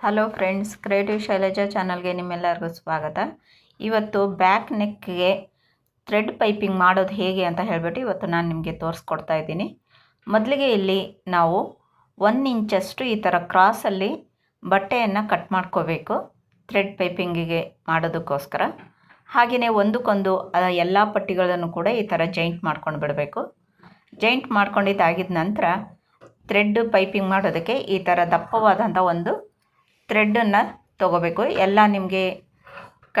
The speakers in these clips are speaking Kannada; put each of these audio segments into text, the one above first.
ಹಲೋ ಫ್ರೆಂಡ್ಸ್ ಕ್ರಿಯೇಟಿವ್ ಶೈಲಜಾ ಚಾನಲ್ಗೆ ನಿಮ್ಮೆಲ್ಲರಿಗೂ ಸ್ವಾಗತ. ಇವತ್ತು ಬ್ಯಾಕ್ ನೆಕ್ಗೆ ಥ್ರೆಡ್ ಪೈಪಿಂಗ್ ಮಾಡೋದು ಹೇಗೆ ಅಂತ ಹೇಳಿಬಿಟ್ಟು ಇವತ್ತು ನಾನು ನಿಮಗೆ ತೋರಿಸ್ಕೊಡ್ತಾ ಇದ್ದೀನಿ. ಮೊದಲಿಗೆ ಇಲ್ಲಿ ನಾವು ಒನ್ ಇಂಚಷ್ಟು ಈ ಥರ ಕ್ರಾಸಲ್ಲಿ ಬಟ್ಟೆಯನ್ನು ಕಟ್ ಮಾಡ್ಕೋಬೇಕು ಥ್ರೆಡ್ ಪೈಪಿಂಗಿಗೆ ಮಾಡೋದಕ್ಕೋಸ್ಕರ. ಹಾಗೆಯೇ ಒಂದಕ್ಕೊಂದು ಎಲ್ಲ ಪಟ್ಟಿಗಳನ್ನು ಕೂಡ ಈ ಥರ ಜೈಂಟ್ ಮಾಡ್ಕೊಂಡು ಬಿಡಬೇಕು. ಜಾಯಿಂಟ್ ಮಾಡ್ಕೊಂಡಿದ್ದಾಗಿದ್ದ ನಂತರ ಥ್ರೆಡ್ ಪೈಪಿಂಗ್ ಮಾಡೋದಕ್ಕೆ ಈ ಥರ ದಪ್ಪವಾದಂಥ ಒಂದು ಥ್ರೆಡ್ಡನ್ನು ತೊಗೋಬೇಕು. ಎಲ್ಲ ನಿಮಗೆ ಕ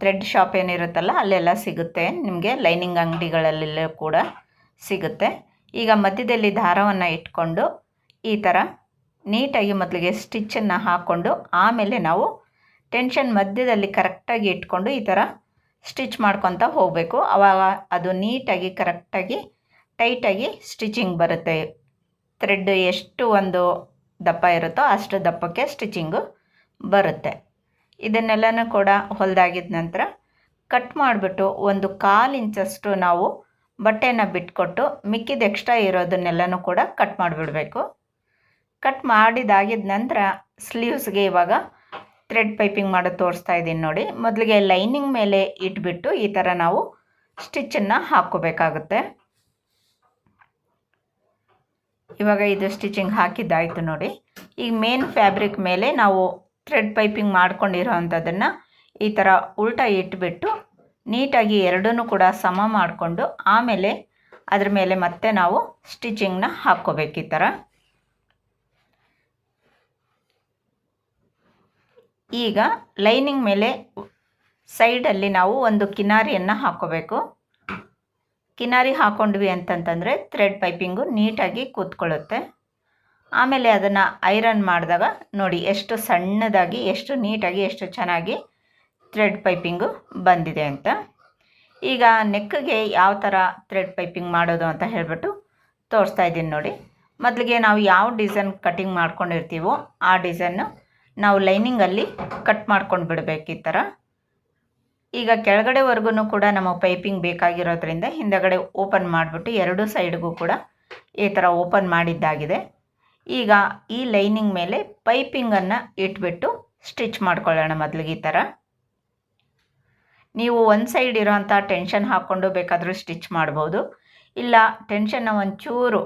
ಥ್ರೆಡ್ ಶಾಪ್ ಏನಿರುತ್ತಲ್ಲ, ಅಲ್ಲೆಲ್ಲ ಸಿಗುತ್ತೆ. ನಿಮಗೆ ಲೈನಿಂಗ್ ಅಂಗಡಿಗಳಲ್ಲೆಲ್ಲ ಕೂಡ ಸಿಗುತ್ತೆ. ಈಗ ಮಧ್ಯದಲ್ಲಿ ದಾರವನ್ನು ಇಟ್ಕೊಂಡು ಈ ಥರ ನೀಟಾಗಿ ಮೊದಲಿಗೆ ಸ್ಟಿಚ್ಚನ್ನು ಹಾಕ್ಕೊಂಡು ಆಮೇಲೆ ನಾವು ಟೆನ್ಷನ್ ಮಧ್ಯದಲ್ಲಿ ಕರೆಕ್ಟಾಗಿ ಇಟ್ಕೊಂಡು ಈ ಥರ ಸ್ಟಿಚ್ ಮಾಡ್ಕೊತ ಹೋಗಬೇಕು. ಆವಾಗ ಅದು ನೀಟಾಗಿ ಕರೆಕ್ಟಾಗಿ ಟೈಟಾಗಿ ಸ್ಟಿಚಿಂಗ್ ಬರುತ್ತೆ. ಥ್ರೆಡ್ ಎಷ್ಟು ಒಂದು ದಪ್ಪ ಇರುತ್ತೋ ಅಷ್ಟು ದಪ್ಪಕ್ಕೆ ಸ್ಟಿಚಿಂಗು ಬರುತ್ತೆ. ಇದನ್ನೆಲ್ಲನೂ ಕೂಡ ಹೊಲಿದಾಗಿದ ನಂತರ ಕಟ್ ಮಾಡಿಬಿಟ್ಟು ಒಂದು ಕಾಲು ಇಂಚಷ್ಟು ನಾವು ಬಟ್ಟೆನ ಬಿಟ್ಕೊಟ್ಟು ಮಿಕ್ಕಿದ ಎಕ್ಸ್ಟ್ರಾ ಇರೋದನ್ನೆಲ್ಲನೂ ಕೂಡ ಕಟ್ ಮಾಡಿಬಿಡಬೇಕು. ಕಟ್ ಮಾಡಿದಾಗಿದ ನಂತರ ಸ್ಲೀವ್ಸ್ಗೆ ಇವಾಗ ಥ್ರೆಡ್ ಪೈಪಿಂಗ್ ಮಾಡೋದು ತೋರಿಸ್ತಾ ಇದ್ದೀನಿ ನೋಡಿ. ಮೊದಲಿಗೆ ಲೈನಿಂಗ್ ಮೇಲೆ ಇಟ್ಬಿಟ್ಟು ಈ ಥರ ನಾವು ಸ್ಟಿಚ್ಚನ್ನು ಹಾಕ್ಕೋಬೇಕಾಗುತ್ತೆ. ಇವಾಗ ಇದು ಸ್ಟಿಚಿಂಗ್ ಹಾಕಿದ್ದಾಯಿತು ನೋಡಿ. ಈಗ ಮೇನ್ ಫ್ಯಾಬ್ರಿಕ್ ಮೇಲೆ ನಾವು ಥ್ರೆಡ್ ಪೈಪಿಂಗ್ ಮಾಡ್ಕೊಂಡಿರೋ ಅಂಥದ್ದನ್ನು ಈ ಥರ ಉಲ್ಟಾ ಇಟ್ಬಿಟ್ಟು ನೀಟಾಗಿ ಎರಡೂ ಕೂಡ ಸಮ ಮಾಡಿಕೊಂಡು ಆಮೇಲೆ ಅದ್ರ ಮೇಲೆ ಮತ್ತೆ ನಾವು ಸ್ಟಿಚಿಂಗ್ನ ಹಾಕ್ಕೋಬೇಕು ಈ ಥರ ಈಗ ಲೈನಿಂಗ್ ಮೇಲೆ ಸೈಡಲ್ಲಿ ನಾವು ಒಂದು ಕಿನಾರಿಯನ್ನು ಹಾಕ್ಕೋಬೇಕು. ಕಿನಾರಿ ಹಾಕ್ಕೊಂಡ್ವಿ ಅಂತಂತಂದರೆ ಥ್ರೆಡ್ ಪೈಪಿಂಗು ನೀಟಾಗಿ ಕೂತ್ಕೊಳ್ಳುತ್ತೆ. ಆಮೇಲೆ ಅದನ್ನು ಐರನ್ ಮಾಡಿದಾಗ ನೋಡಿ ಎಷ್ಟು ಸಣ್ಣದಾಗಿ, ಎಷ್ಟು ನೀಟಾಗಿ, ಎಷ್ಟು ಚೆನ್ನಾಗಿ ಥ್ರೆಡ್ ಪೈಪಿಂಗು ಬಂದಿದೆ ಅಂತ. ಈಗ ನೆಕ್ಗೆ ಯಾವ ಥರ ಥ್ರೆಡ್ ಪೈಪಿಂಗ್ ಮಾಡೋದು ಅಂತ ಹೇಳಿಬಿಟ್ಟು ತೋರಿಸ್ತಾ ಇದ್ದೀನಿ ನೋಡಿ. ಮೊದಲಿಗೆ ನಾವು ಯಾವ ಡಿಸೈನ್ ಕಟಿಂಗ್ ಮಾಡ್ಕೊಂಡಿರ್ತೀವೋ ಆ ಡಿಸೈನು ನಾವು ಲೈನಿಂಗಲ್ಲಿ ಕಟ್ ಮಾಡ್ಕೊಂಡು ಬಿಡಬೇಕು ಈ ಥರ ಈಗ ಕೆಳಗಡೆವರೆಗೂ ಕೂಡ ನಮ್ಮ ಪೈಪಿಂಗ್ ಬೇಕಾಗಿರೋದ್ರಿಂದ ಹಿಂದಗಡೆ ಓಪನ್ ಮಾಡಿಬಿಟ್ಟು ಎರಡು ಸೈಡ್ಗೂ ಕೂಡ ಈ ಥರ ಓಪನ್ ಮಾಡಿದ್ದಾಗಿದೆ. ಈಗ ಈ ಲೈನಿಂಗ್ ಮೇಲೆ ಪೈಪಿಂಗನ್ನು ಇಟ್ಬಿಟ್ಟು ಸ್ಟಿಚ್ ಮಾಡ್ಕೊಳ್ಳೋಣ ಮೊದಲಿಗೆ ಈ ಥರ. ನೀವು ಒಂದು ಸೈಡ್ ಇರೋವಂಥ ಟೆನ್ಷನ್ ಹಾಕ್ಕೊಂಡು ಬೇಕಾದರೂ ಸ್ಟಿಚ್ ಮಾಡ್ಬೋದು. ಇಲ್ಲ, ಟೆನ್ಷನ್ನ ಒಂಚೂರು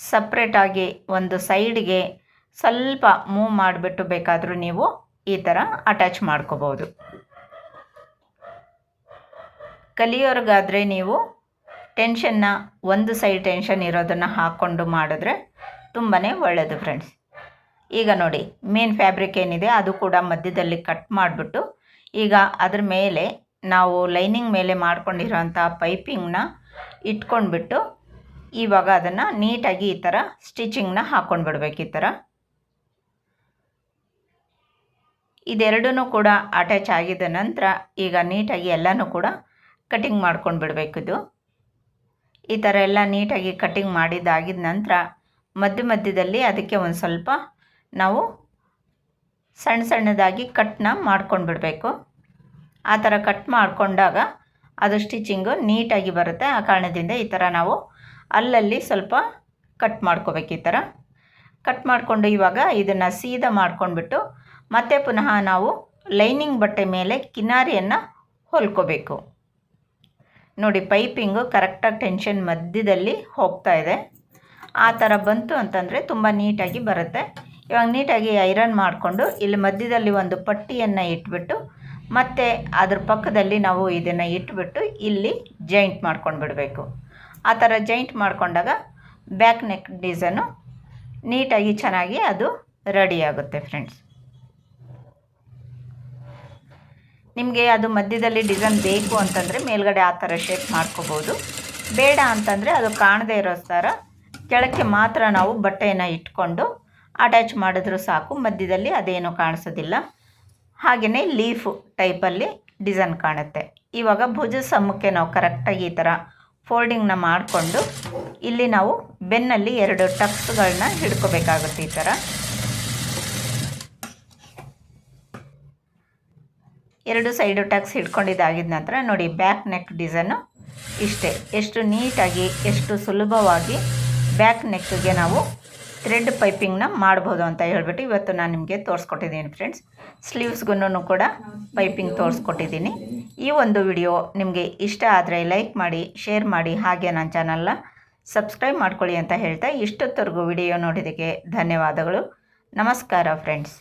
ಸಪ್ರೇಟಾಗಿ ಒಂದು ಸೈಡ್ಗೆ ಸ್ವಲ್ಪ ಮೂವ್ ಮಾಡಿಬಿಟ್ಟು ಬೇಕಾದರೂ ನೀವು ಈ ಥರ ಅಟ್ಯಾಚ್ ಮಾಡ್ಕೋಬೋದು. ಕಲಿಯೋರ್ಗಾದರೆ ನೀವು ಟೆನ್ಷನ್ನ ಒಂದು ಸೈಡ್ ಟೆನ್ಷನ್ ಇರೋದನ್ನು ಹಾಕ್ಕೊಂಡು ಮಾಡಿದ್ರೆ ತುಂಬಾ ಒಳ್ಳೆಯದು ಫ್ರೆಂಡ್ಸ್ ಈಗ ನೋಡಿ ಮೇನ್ ಫ್ಯಾಬ್ರಿಕ್ ಏನಿದೆ ಅದು ಕೂಡ ಮಧ್ಯದಲ್ಲಿ ಕಟ್ ಮಾಡಿಬಿಟ್ಟು ಈಗ ಅದ್ರ ಮೇಲೆ ನಾವು ಲೈನಿಂಗ್ ಮೇಲೆ ಮಾಡ್ಕೊಂಡಿರೋಂಥ ಪೈಪಿಂಗ್ನ ಇಟ್ಕೊಂಡ್ಬಿಟ್ಟು ಇವಾಗ ಅದನ್ನು ನೀಟಾಗಿ ಈ ಥರ ಸ್ಟಿಚಿಂಗ್ನ ಹಾಕ್ಕೊಂಡು ಬಿಡ್ಬೇಕು ಈ ಥರ ಇದೆರಡೂ ಕೂಡ ಅಟ್ಯಾಚ್ ಆಗಿದ ನಂತರ ಈಗ ನೀಟಾಗಿ ಎಲ್ಲನೂ ಕೂಡ ಕಟಿಂಗ್ ಮಾಡ್ಕೊಂಡು ಇದು. ಈ ಥರ ಎಲ್ಲ ನೀಟಾಗಿ ಕಟಿಂಗ್ ಮಾಡಿದ್ದಾಗಿದ ನಂತರ ಮಧ್ಯ ಮಧ್ಯದಲ್ಲಿ ಅದಕ್ಕೆ ಒಂದು ಸ್ವಲ್ಪ ನಾವು ಸಣ್ಣ ಸಣ್ಣದಾಗಿ ಕಟ್ನ ಮಾಡ್ಕೊಂಡು ಬಿಡಬೇಕು. ಆ ಥರ ಕಟ್ ಮಾಡಿಕೊಂಡಾಗ ಅದು ಸ್ಟಿಚಿಂಗು ನೀಟಾಗಿ ಬರುತ್ತೆ. ಆ ಕಾರಣದಿಂದ ಈ ಥರ ನಾವು ಅಲ್ಲಲ್ಲಿ ಸ್ವಲ್ಪ ಕಟ್ ಮಾಡ್ಕೋಬೇಕು ಈ ಥರ ಕಟ್ ಮಾಡಿಕೊಂಡು ಇವಾಗ ಇದನ್ನು ಸೀದಾ ಮಾಡ್ಕೊಂಡ್ಬಿಟ್ಟು ಮತ್ತೆ ಪುನಃ ನಾವು ಲೈನಿಂಗ್ ಬಟ್ಟೆ ಮೇಲೆ ಕಿನಾರಿಯನ್ನು ಹೊಲ್ಕೋಬೇಕು. ನೋಡಿ, ಪೈಪಿಂಗು ಕರೆಕ್ಟಾಗಿ ಟೆನ್ಷನ್ ಮಧ್ಯದಲ್ಲಿ ಹೋಗ್ತಾ ಇದೆ. ಆ ಥರ ಬಂತು ಅಂತಂದರೆ ತುಂಬ ನೀಟಾಗಿ ಬರುತ್ತೆ. ಇವಾಗ ನೀಟಾಗಿ ಐರನ್ ಮಾಡಿಕೊಂಡು ಇಲ್ಲಿ ಮಧ್ಯದಲ್ಲಿ ಒಂದು ಪಟ್ಟಿಯನ್ನು ಇಟ್ಬಿಟ್ಟು, ಮತ್ತು ಅದ್ರ ಪಕ್ಕದಲ್ಲಿ ನಾವು ಇದನ್ನು ಇಟ್ಬಿಟ್ಟು ಇಲ್ಲಿ ಜಾಯಿಂಟ್ ಮಾಡ್ಕೊಂಡು ಬಿಡಬೇಕು ಆ ಥರ ಜಾಯಿಂಟ್ ಮಾಡಿಕೊಂಡಾಗ ಬ್ಯಾಕ್ ನೆಕ್ ಡಿಸೈನು ನೀಟಾಗಿ ಚೆನ್ನಾಗಿ ಅದು ರೆಡಿ ಆಗುತ್ತೆ ಫ್ರೆಂಡ್ಸ್ ನಿಮಗೆ ಅದು ಮಧ್ಯದಲ್ಲಿ ಡಿಸೈನ್ ಬೇಕು ಅಂತಂದರೆ ಮೇಲ್ಗಡೆ ಆ ಥರ ಶೇಪ್ ಮಾಡ್ಕೋಬೋದು. ಬೇಡ ಅಂತಂದರೆ ಅದು ಕಾಣದೇ ಇರೋ ಥರ ಕೆಳಕ್ಕೆ ಮಾತ್ರ ನಾವು ಬಟ್ಟೆಯನ್ನು ಇಟ್ಕೊಂಡು ಅಟ್ಯಾಚ್ ಮಾಡಿದ್ರೂ ಸಾಕು, ಮಧ್ಯದಲ್ಲಿ ಅದೇನು ಕಾಣಿಸೋದಿಲ್ಲ. ಹಾಗೆಯೇ ಲೀಫು ಟೈಪಲ್ಲಿ ಡಿಸೈನ್ ಕಾಣುತ್ತೆ. ಇವಾಗ ಭುಜ ಸಮ್ಮಕ್ಕೆ ನಾವು ಕರೆಕ್ಟಾಗಿ ಈ ಥರ ಫೋಲ್ಡಿಂಗ್ನ ಮಾಡಿಕೊಂಡು ಇಲ್ಲಿ ನಾವು ಬೆನ್ನಲ್ಲಿ ಎರಡು ಟಕ್ಸ್ಗಳನ್ನ ಹಿಡ್ಕೋಬೇಕಾಗುತ್ತೆ ಈ ಥರ. ಎರಡು ಸೈಡು ಟಕ್ಸ್ ಹಿಡ್ಕೊಂಡಿದ್ದಾಗಿದ್ದ ನಂತರ ನೋಡಿ ಬ್ಯಾಕ್ ನೆಕ್ ಡಿಸೈನು ಇಷ್ಟೇ. ಎಷ್ಟು ನೀಟಾಗಿ, ಎಷ್ಟು ಸುಲಭವಾಗಿ ಬ್ಯಾಕ್ ನೆಕ್ಗೆ ನಾವು ಥ್ರೆಡ್ ಪೈಪಿಂಗ್ನ ಮಾಡ್ಬೋದು ಅಂತ ಹೇಳ್ಬಿಟ್ಟು ಇವತ್ತು ನಾನು ನಿಮಗೆ ತೋರಿಸ್ಕೊಟ್ಟಿದ್ದೀನಿ ಫ್ರೆಂಡ್ಸ್. ಸ್ಲೀವ್ಸ್ಗೂ ಕೂಡ ಪೈಪಿಂಗ್ ತೋರಿಸ್ಕೊಟ್ಟಿದ್ದೀನಿ. ಈ ಒಂದು ವಿಡಿಯೋ ನಿಮಗೆ ಇಷ್ಟ ಆದರೆ ಲೈಕ್ ಮಾಡಿ, ಶೇರ್ ಮಾಡಿ, ಹಾಗೆ ನನ್ನ ಚಾನಲ್ನ ಸಬ್ಸ್ಕ್ರೈಬ್ ಮಾಡ್ಕೊಳ್ಳಿ ಅಂತ ಹೇಳ್ತಾ ಇಷ್ಟೊತ್ತವರೆಗೂ ವಿಡಿಯೋ ನೋಡಿದ್ದಕ್ಕೆ ಧನ್ಯವಾದಗಳು. ನಮಸ್ಕಾರ ಫ್ರೆಂಡ್ಸ್.